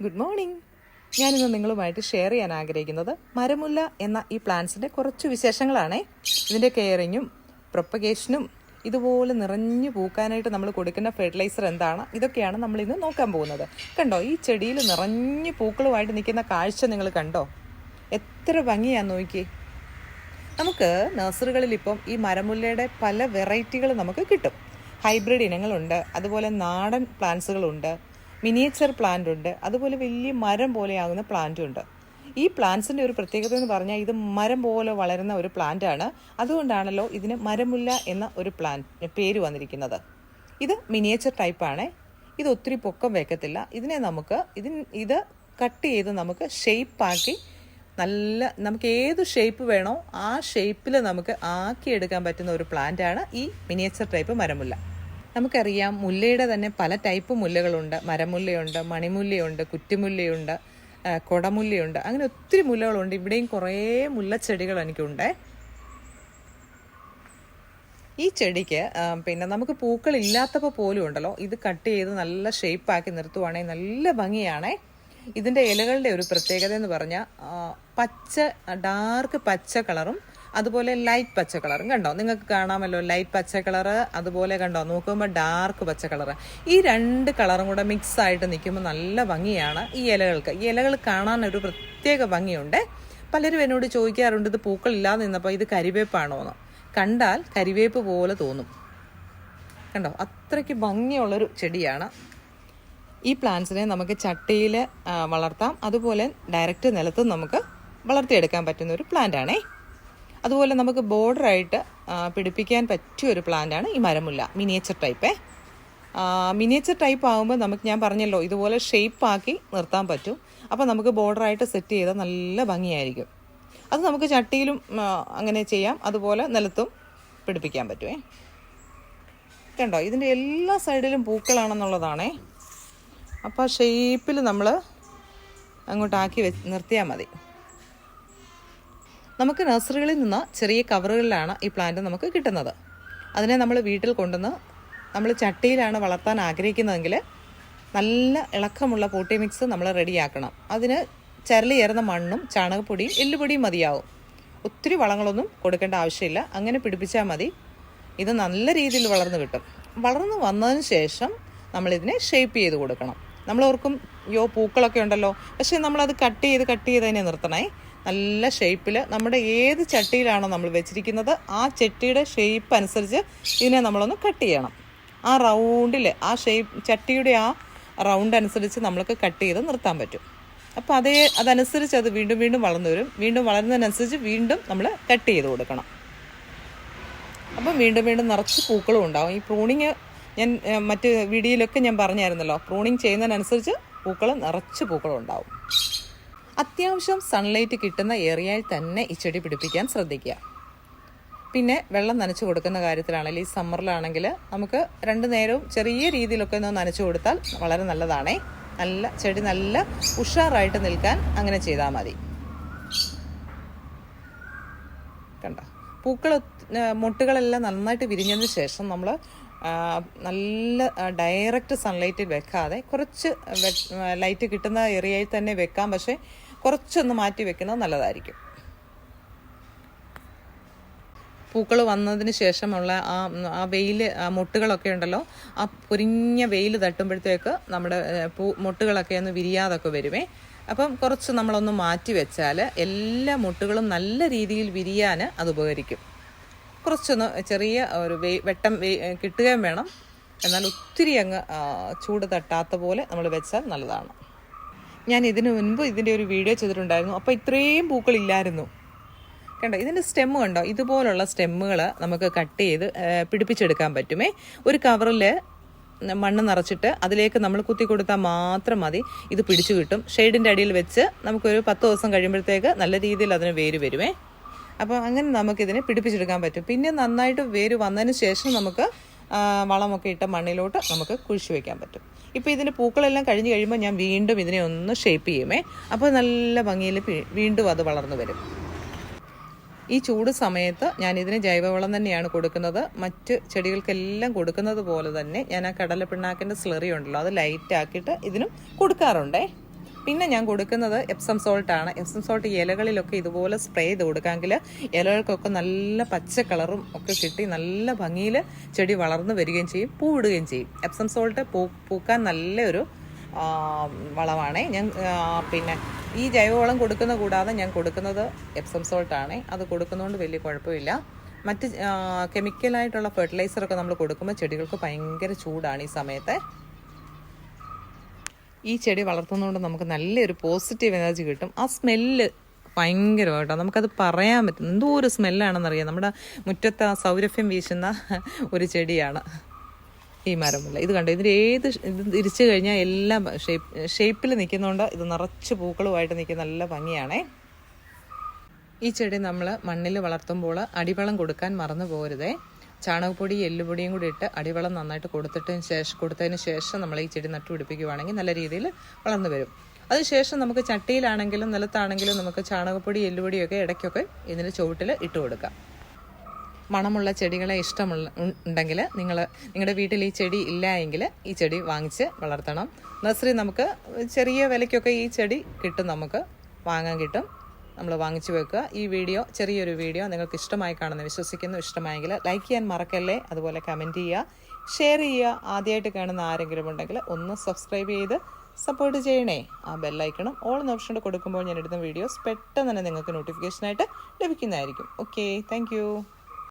Good morning. ഞാനിന്ന് നിങ്ങളുമായിട്ട് share ചെയ്യാൻ ആഗ്രഹിക്കുന്നത് മരമുല്ല എന്ന ഈ പ്ലാന്റ്സിന്റെ കുറച്ച് വിശേഷങ്ങളാണ്. ഇതിന്റെ കെയറിങ്ങും പ്രൊപ്പഗേഷനും ഇതുപോലെ നിറഞ്ഞു പൂക്കാനായിട്ട് നമ്മൾ കൊടുക്കുന്ന ഫെർട്ടിലൈസർ എന്താണ് ഇതൊക്കെയാണ് നമ്മൾ ഇന്ന് നോക്കാൻ പോകുന്നത്. കണ്ടോ ഈ ചെടിയിൽ നിറഞ്ഞു പൂക്കളുമായിട്ട് നിൽക്കുന്ന കാഴ്ച നിങ്ങൾ കണ്ടോ? എത്ര ഭംഗിയാന്ന് നോക്കി നമുക്ക് നഴ്സറികളിൽ ഇപ്പം ഈ മരമുല്ലയുടെ പല വെറൈറ്റികൾ നമുക്ക് കിട്ടും. ഹൈബ്രിഡ് ഇനങ്ങളുണ്ട് അതുപോലെ നാടൻ പ്ലാന്റ്സുകളുണ്ട് മിനിയേച്ചർ പ്ലാന്റ് ഉണ്ട്. അതുപോലെ വലിയ മരം പോലെയാകുന്ന പ്ലാന്റും ഉണ്ട്. ഈ പ്ലാന്റ്സിന്റെ ഒരു പ്രത്യേകത എന്ന് പറഞ്ഞാൽ ഇത് മരം പോലെ വളരുന്ന ഒരു പ്ലാന്റ് ആണ്. അതുകൊണ്ടാണല്ലോ ഇതിന് മരമുല്ല എന്ന ഒരു പ്ലാന്റ് പേര് വന്നിരിക്കുന്നത്. ഇത് മിനിയേച്ചർ ടൈപ്പാണ് ഇത് ഒത്തിരി പൊക്കം വെക്കത്തില്ല. ഇതിനെ നമുക്ക് ഇതിന് ഇത് കട്ട് ചെയ്ത് നമുക്ക് ഷേപ്പാക്കി നല്ല നമുക്ക് ഏത് ഷേപ്പ് വേണോ ആ ഷേപ്പിൽ നമുക്ക് ആക്കിയെടുക്കാൻ പറ്റുന്ന ഒരു പ്ലാന്റ് ആണ് ഈ മിനിയേച്ചർ ടൈപ്പ് മരമുല്ല. നമുക്കറിയാം മുല്ലയുടെ തന്നെ പല ടൈപ്പ് മുല്ലകളുണ്ട്. മരമുല്ലയുണ്ട് മണിമുല്ലയുണ്ട് കുറ്റിമുല്ലയുണ്ട് കുടമുല്ലയുണ്ട്. അങ്ങനെ ഒത്തിരി മുല്ലകളുണ്ട്. ഇവിടെയും കുറേ മുല്ലച്ചെടികൾ എനിക്കുണ്ട്. ഈ ചെടിക്ക് പിന്നെ നമുക്ക് പൂക്കൾ ഇല്ലാത്തപ്പോൾ പോലും ഉണ്ടല്ലോ. ഇത് കട്ട് ചെയ്ത് നല്ല ഷേപ്പാക്കി നിർത്തുവാണെങ്കിൽ നല്ല ഭംഗിയാണേ. ഇതിന്റെ ഇലകളുടെ ഒരു പ്രത്യേകത എന്ന് പറഞ്ഞാൽ പച്ച ഡാർക്ക് പച്ച കളറും അതുപോലെ ലൈറ്റ് പച്ച കളറും കണ്ടോ? നിങ്ങൾക്ക് കാണാമല്ലോ ലൈറ്റ് പച്ച കളറ് അതുപോലെ കണ്ടോ? നോക്കുമ്പോൾ ഡാർക്ക് പച്ച കളറ് ഈ രണ്ട് കളറും കൂടെ മിക്സ് ആയിട്ട് നിൽക്കുമ്പോൾ നല്ല ഭംഗിയാണ് ഈ ഇലകൾക്ക്. ഈ ഇലകൾ കാണാൻ ഒരു പ്രത്യേക ഭംഗിയുണ്ട്. പലരും എന്നോട് ചോദിക്കാറുണ്ട് ഇത് പൂക്കളില്ലാതെ നിന്നപ്പോൾ ഇത് കരിവേപ്പാണോ എന്ന്? കണ്ടാൽ കരിവേപ്പ് പോലെ തോന്നും. കണ്ടോ? അത്രയ്ക്ക് ഭംഗിയുള്ളൊരു ചെടിയാണ്. ഈ പ്ലാന്റ്സിനെ നമുക്ക് ചട്ടിയിൽ വളർത്താം. അതുപോലെ ഡയറക്റ്റ് നിലത്തും നമുക്ക് വളർത്തിയെടുക്കാൻ പറ്റുന്ന ഒരു പ്ലാന്റ് ആണേ. അതുപോലെ നമുക്ക് ബോർഡറായിട്ട് പിടിപ്പിക്കാൻ പറ്റിയ ഒരു പ്ലാന്റാണ് ഈ മരമുല്ല മിനിയേച്ചർ ടൈപ്പേ മിനിയേച്ചർ ടൈപ്പ് ആകുമ്പോൾ നമുക്ക് ഞാൻ പറഞ്ഞല്ലോ ഇതുപോലെ ഷേപ്പ് ആക്കി നിർത്താൻ പറ്റും. അപ്പോൾ നമുക്ക് ബോർഡറായിട്ട് സെറ്റ് ചെയ്താൽ നല്ല ഭംഗിയായിരിക്കും. അത് നമുക്ക് ചട്ടിയിലും അങ്ങനെ ചെയ്യാം. അതുപോലെ നിലത്തും പിടിപ്പിക്കാൻ പറ്റുമേ കണ്ടോ? ഇതിന്റെ എല്ലാ സൈഡിലും പൂക്കളാണെന്നുള്ളതാണേ. അപ്പോൾ ഷേപ്പിൽ നമ്മൾ അങ്ങോട്ടാക്കി വെ നിർത്തിയാൽ മതി. നമുക്ക് നഴ്സറികളിൽ നിന്ന് ചെറിയ കവറുകളിലാണ് ഈ പ്ലാന്റ് നമുക്ക് കിട്ടുന്നത്. അതിനെ നമ്മൾ വീട്ടിൽ കൊണ്ടുവന്ന് നമ്മൾ ചട്ടിയിലാണ് വളർത്താൻ ആഗ്രഹിക്കുന്നതെങ്കിൽ നല്ല ഇളക്കമുള്ള പോട്ടി മിക്സ് നമ്മൾ റെഡിയാക്കണം. അതിന് ചരലിയേറുന്ന മണ്ണും ചാണകപ്പൊടിയും എല്ലുപൊടിയും മതിയാവും. ഒത്തിരി വളങ്ങളൊന്നും കൊടുക്കേണ്ട ആവശ്യമില്ല. അങ്ങനെ പിടിപ്പിച്ചാൽ മതി. ഇത് നല്ല രീതിയിൽ വളർന്നു കിട്ടും. വളർന്നു വന്നതിന് ശേഷം നമ്മളിതിനെ ഷേപ്പ് ചെയ്ത് കൊടുക്കണം. നമ്മൾ ഓർക്കും യോ പൂക്കളൊക്കെ ഉണ്ടല്ലോ. പക്ഷേ നമ്മളത് കട്ട് ചെയ്ത് കട്ട് ചെയ്ത് തന്നെ നിർത്തണേ. നല്ല ഷേപ്പിൽ നമ്മുടെ ഏത് ചട്ടിയിലാണോ നമ്മൾ വെച്ചിരിക്കുന്നത് ആ ചട്ടിയുടെ ഷേപ്പ് അനുസരിച്ച് ഇതിനെ നമ്മളൊന്ന് കട്ട് ചെയ്യണം. ആ റൗണ്ടിൽ ആ ഷേപ്പ് ചട്ടിയുടെ ആ റൗണ്ട് അനുസരിച്ച് നമ്മൾക്ക് കട്ട് ചെയ്ത് നിർത്താൻ പറ്റും. അപ്പോൾ അതേ അതനുസരിച്ച് അത് വീണ്ടും വീണ്ടും വളർന്നു വരും. വീണ്ടും വളരുന്നതിനനുസരിച്ച് വീണ്ടും നമ്മൾ കട്ട് ചെയ്ത് കൊടുക്കണം. അപ്പം വീണ്ടും വീണ്ടും നിറച്ച് പൂക്കളും ഉണ്ടാവും. ഈ പ്രൂണിങ് ഞാൻ മറ്റ് വീഡിയോയിലൊക്കെ ഞാൻ പറഞ്ഞായിരുന്നല്ലോ. പ്രൂണിങ് ചെയ്യുന്നതിനനുസരിച്ച് പൂക്കൾ നിറച്ച് പൂക്കളും ഉണ്ടാവും അത്യാവശ്യം സൺലൈറ്റ് കിട്ടുന്ന ഏരിയയിൽ തന്നെ ഈ ചെടി പിടിപ്പിക്കാൻ ശ്രദ്ധിക്കുക. പിന്നെ വെള്ളം നനച്ചു കൊടുക്കുന്ന കാര്യത്തിലാണെങ്കിൽ ഈ സമ്മറിലാണെങ്കിൽ നമുക്ക് രണ്ടു നേരവും ചെറിയ രീതിയിലൊക്കെ ഒന്ന് നനച്ചു കൊടുത്താൽ വളരെ നല്ലതാണേ. നല്ല ചെടി നല്ല ഉഷാറായിട്ട് നിൽക്കാൻ അങ്ങനെ ചെയ്താൽ മതി. കണ്ട? പൂക്കൾ മുട്ടുകളെല്ലാം നന്നായിട്ട് വിരിഞ്ഞതിന് ശേഷം നമ്മൾ നല്ല ഡയറക്റ്റ് സൺലൈറ്റിൽ വെക്കാതെ കുറച്ച് ലൈറ്റ് കിട്ടുന്ന ഏരിയയിൽ തന്നെ വെക്കാം. പക്ഷേ കുറച്ചൊന്ന് മാറ്റി വെക്കുന്നത് നല്ലതായിരിക്കും. പൂക്കൾ വന്നതിന് ശേഷമുള്ള ആ ആ വെയിൽ ആ മുട്ടുകളൊക്കെ ഉണ്ടല്ലോ ആ പൊരിഞ്ഞ വെയിൽ തട്ടുമ്പോഴത്തേക്ക് നമ്മുടെ പൂ മുട്ടുകളൊക്കെ ഒന്ന് വിരിയാതൊക്കെ വരുമേ അപ്പം കുറച്ച് നമ്മളൊന്ന് മാറ്റി വെച്ചാൽ എല്ലാ മുട്ടുകളും നല്ല രീതിയിൽ വിരിയാൻ അത് ഉപകരിക്കും. കുറച്ചൊന്ന് ചെറിയ ഒരു വെ വെട്ടം കിട്ടുകയും വേണം. എന്നാൽ ഒത്തിരി അങ്ങ് ചൂട് തട്ടാത്ത പോലെ നമ്മൾ വെച്ചാൽ നല്ലതാണ്. ഞാൻ ഇതിനു മുൻപ് ഇതിന്റെ ഒരു വീഡിയോ ചെയ്തിട്ടുണ്ടായിരുന്നു. അപ്പോൾ ഇത്രയും പൂക്കളില്ലായിരുന്നു. കണ്ടോ ഇതിന്റെ സ്റ്റെമ്മ് കണ്ടോ? ഇതുപോലുള്ള സ്റ്റെമ്മുകൾ നമുക്ക് കട്ട് ചെയ്ത് പിടിപ്പിച്ചെടുക്കാൻ പറ്റുമേ. ഒരു കവറിൽ മണ്ണ് നിറച്ചിട്ട് അതിലേക്ക് നമ്മൾ കുത്തി കൊടുത്താൽ മാത്രം മതി. ഇത് പിടിച്ചു കിട്ടും. ഷെയ്ഡിന്റെ അടിയിൽ വെച്ച് നമുക്കൊരു പത്ത് ദിവസം കഴിയുമ്പോഴത്തേക്ക് നല്ല രീതിയിൽ അതിന് വേര് വരുമേ. അപ്പോൾ അങ്ങനെ നമുക്കിതിനെ പിടിപ്പിച്ചെടുക്കാൻ പറ്റും. പിന്നെ നന്നായിട്ട് വേര് വന്നതിന് ശേഷം നമുക്ക് വളമൊക്കെ ഇട്ട മണ്ണിലോട്ട് നമുക്ക് കുഴിച്ചു വയ്ക്കാൻ പറ്റും. ഇപ്പോൾ ഇതിന്റെ പൂക്കളെല്ലാം കഴിഞ്ഞ് കഴിയുമ്പോൾ ഞാൻ വീണ്ടും ഇതിനെ ഒന്ന് ഷേപ്പ് ചെയ്യുമേ. അപ്പോൾ നല്ല ഭംഗിയിൽ വീണ്ടും അത് വളർന്നു വരും. ഈ ചൂട് സമയത്ത് ഞാൻ ഇതിന് ജൈവവളം തന്നെയാണ് കൊടുക്കുന്നത്. മറ്റ് ചെടികൾക്കെല്ലാം കൊടുക്കുന്നത് പോലെ തന്നെ ഞാൻ ആ കടല പിണ്ണാക്കിന്റെ സ്ലറി ഉണ്ടല്ലോ അത് ലൈറ്റ് ആക്കിയിട്ട് ഇതിനും കൊടുക്കാറുണ്ടേ. പിന്നെ ഞാൻ കൊടുക്കുന്നത് എപ്സം സോൾട്ട് ആണ്. എപ്സം സോൾട്ട് ഇലകളിലൊക്കെ ഇതുപോലെ സ്പ്രേ ചെയ്ത് കൊടുക്കാമെങ്കിൽ ഇലകൾക്കൊക്കെ നല്ല പച്ച കളറും ഒക്കെ കിട്ടി നല്ല ഭംഗിയിൽ ചെടി വളർന്നു വരികയും ചെയ്യും പൂവിടുകയും ചെയ്യും. എപ്സം സോൾട്ട് പൂ പൂക്കാൻ നല്ലൊരു വളമാണേ. ഞാൻ പിന്നെ ഈ ജൈവവളം കൊടുക്കുന്ന കൂടാതെ ഞാൻ കൊടുക്കുന്നത് എപ്സം സോൾട്ടാണ് അത് കൊടുക്കുന്നതുകൊണ്ട് വലിയ കുഴപ്പമില്ല. മറ്റ് കെമിക്കലായിട്ടുള്ള ഫെർട്ടിലൈസറൊക്കെ നമ്മൾ കൊടുക്കുമ്പോൾ ചെടികൾക്ക് ഭയങ്കര ചൂടാണ് ഈ സമയത്ത്. ഈ ചെടി വളർത്തുന്നതുകൊണ്ട് നമുക്ക് നല്ലൊരു പോസിറ്റീവ് എനർജി കിട്ടും. ആ സ്മെല്ല് ഭയങ്കരമായിട്ടോ. നമുക്കത് പറയാൻ പറ്റും. എന്തോ ഒരു സ്മെല്ലാണെന്നറിയാം നമ്മുടെ മുറ്റത്ത് ആ സൗരഭ്യം വീശുന്ന ഒരു ചെടിയാണ് ഈ മരമുല്ല ഇത് കണ്ടോ? ഇതിന്റെ ഏത് ഇത് തിരിച്ചു കഴിഞ്ഞാൽ എല്ലാം ഷേപ്പ് ഷേപ്പിൽ നിൽക്കുന്നതുകൊണ്ട് ഇത് നിറച്ച് പൂക്കളുമായിട്ട് നിൽക്കുന്ന നല്ല ഭംഗിയാണേ. ഈ ചെടി നമ്മൾ മണ്ണിൽ വളർത്തുമ്പോൾ അടിവളം കൊടുക്കാൻ മറന്നു പോകരുതേ. ചാണകപ്പൊടി എല്ലുപൊടിയും കൂടി ഇട്ട് അടിവളം നന്നായിട്ട് കൊടുത്തിട്ടതിന് ശേഷം കൊടുത്തതിന് ശേഷം നമ്മൾ ഈ ചെടി നട്ടുപിടിപ്പിക്കുകയാണെങ്കിൽ നല്ല രീതിയിൽ വളർന്നു വരും. അതിനുശേഷം നമുക്ക് ചട്ടിയിലാണെങ്കിലും നിലത്താണെങ്കിലും നമുക്ക് ചാണകപ്പൊടി എല്ലുപൊടിയൊക്കെ ഇടയ്ക്കൊക്കെ ഇതിന് ചുവട്ടിൽ ഇട്ട് കൊടുക്കാം മണമുള്ള ചെടികളെ ഇഷ്ടമുള്ള ഉണ്ടെങ്കിൽ നിങ്ങൾ നിങ്ങളുടെ വീട്ടിൽ ഈ ചെടി ഇല്ല എങ്കിൽ ഈ ചെടി വാങ്ങിച്ച് വളർത്തണം. നഴ്സറി നമുക്ക് ചെറിയ വിലയ്ക്കൊക്കെ ഈ ചെടി കിട്ടും നമുക്ക് വാങ്ങാൻ കിട്ടും. നമ്മൾ വാങ്ങിച്ചു വെക്കുക. ഈ വീഡിയോ ചെറിയൊരു വീഡിയോ നിങ്ങൾക്ക് ഇഷ്ടമായി കാണുന്ന വിശ്വസിക്കുന്നു ഇഷ്ടമായെങ്കിൽ ലൈക്ക് ചെയ്യാൻ മറക്കല്ലേ? അതുപോലെ കമന്റ് ചെയ്യുക. ഷെയർ ചെയ്യുക. ആദ്യമായിട്ട് കാണുന്ന ആരെങ്കിലും ഉണ്ടെങ്കിൽ ഒന്ന് സബ്സ്ക്രൈബ് ചെയ്ത് സപ്പോർട്ട് ചെയ്യണേ. ആ ബെല്ലൈക്കണം ഓൾ ഓപ്ഷൻ കൊടുക്കുമ്പോൾ ഞാൻ എടുത്ത വീഡിയോസ് പെട്ടെന്ന് തന്നെ നിങ്ങൾക്ക് നോട്ടിഫിക്കേഷനായിട്ട് ലഭിക്കുന്നതായിരിക്കും. Okay thank